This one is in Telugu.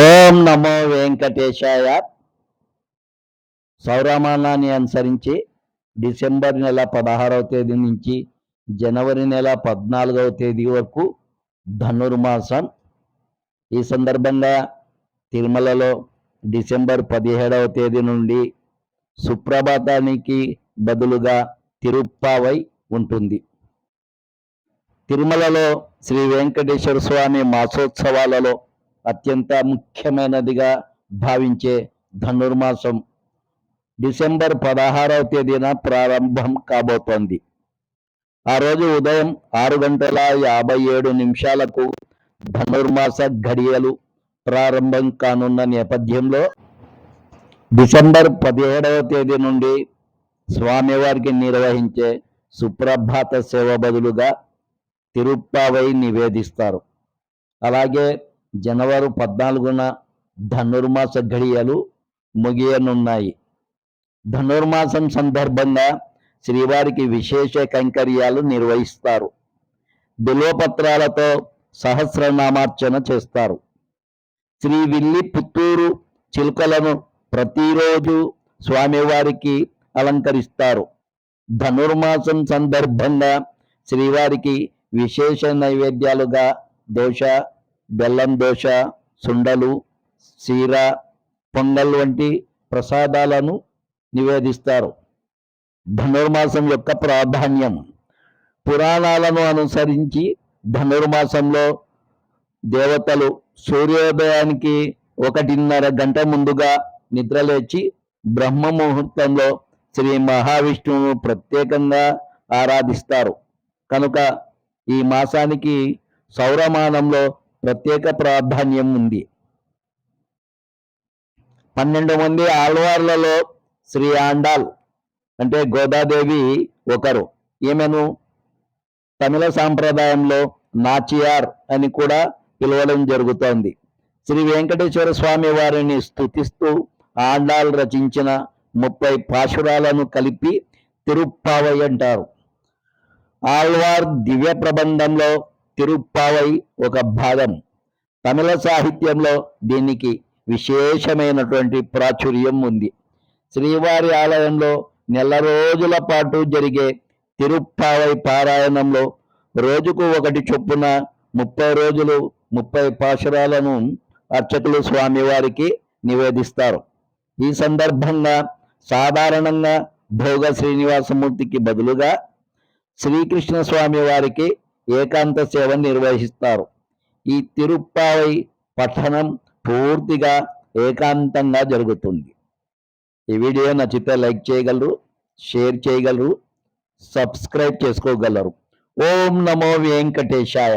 ఓం నమో వెంకటేశాయ. సౌరమానాన్ని అనుసరించి డిసెంబర్ నెల పదహారవ తేదీ నుంచి జనవరి నెల పద్నాలుగవ తేదీ వరకు ధనుర్మాసం. ఈ సందర్భంగా తిరుమలలో డిసెంబర్ పదిహేడవ తేదీ నుండి సుప్రభాతానికి బదులుగా తిరుప్పావై ఉంటుంది. తిరుమలలో శ్రీ వెంకటేశ్వర స్వామి మాసోత్సవాలలో అత్యంత ముఖ్యమైనదిగా భావించే ధనుర్మాసం. డిసెంబర్ పదహారవ తేదీన ప్రారంభం కాబోతోంది. ఆ రోజు ఉదయం ఆరు గంటల యాభై ఏడు నిమిషాలకు ధనుర్మాస ఘడియలు ప్రారంభం కానున్న నేపథ్యంలో డిసెంబర్ పదిహేడవ తేదీ నుండి స్వామివారికి నిర్వహించే సుప్రభాత సేవ బదులుగా తిరుప్పావై నివేదిస్తారు. అలాగే జనవరి పద్నాలుగున ధనుర్మాస ఘడియలు ముగియనున్నాయి. ధనుర్మాసం సందర్భంగా శ్రీవారికి విశేష కైంకర్యాలు నిర్వహిస్తారు. బిలోపత్రాలతో సహస్రనామార్చన చేస్తారు. శ్రీ విల్లి పుత్తూరు చిలుకలను ప్రతిరోజు స్వామివారికి అలంకరిస్తారు. ధనుర్మాసం సందర్భంగా శ్రీవారికి విశేష నైవేద్యాలుగా దోశ బెల్లం దోశ సుండలు సీర పొంగల్ వంటి ప్రసాదాలను నివేదిస్తారు. ధనుర్మాసం యొక్క ప్రాధాన్యం. పురాణాలను అనుసరించి ధనుర్మాసంలో దేవతలు సూర్యోదయానికి ఒకటిన్నర గంట ముందుగా నిద్రలేచి బ్రహ్మ ముహూర్తంలో శ్రీ మహావిష్ణువును ప్రత్యేకంగా ఆరాధిస్తారు. కనుక ఈ మాసానికి సౌరమానంలో ప్రత్యేక ప్రాధాన్యం ఉంది. పన్నెండు మంది ఆళ్వార్లలో శ్రీ ఆండాల్ అంటే గోదాదేవి ఒకరు. ఈమెను తమిళ సాంప్రదాయంలో నాచియార్ అని కూడా పిలవడం జరుగుతోంది. శ్రీ వెంకటేశ్వర స్వామి వారిని స్థుతిస్తూ ఆండాల్ రచించిన ముప్పై పాశురాలను కలిపి తిరుప్పావై అంటారు. ఆళ్వార్ దివ్య ప్రబంధంలో తిరుప్పావై ఒక భాగం. తమిళ సాహిత్యంలో దీనికి విశేషమైనటువంటి ప్రాచుర్యం ఉంది. శ్రీవారి ఆలయంలో నెల రోజుల పాటు జరిగే తిరుప్పావై పారాయణంలో రోజుకు ఒకటి చొప్పున ముప్పై రోజులు ముప్పై పాశురాలను అర్చకులు స్వామివారికి నివేదిస్తారు. ఈ సందర్భంగా సాధారణంగా భోగ శ్రీనివాసమూర్తికి బదులుగా శ్రీకృష్ణ స్వామి వారికి ఏకాంత సేవను నిర్వహిస్తారు. ఈ తిరుప్పావై పఠనం పూర్తిగా ఏకాంతంగా జరుగుతుంది. ఈ వీడియో నచ్చితే లైక్ చేయగలరు షేర్ చేయగలరు సబ్స్క్రైబ్ చేసుకోగలరు. ఓం నమో వెంకటేశాయ.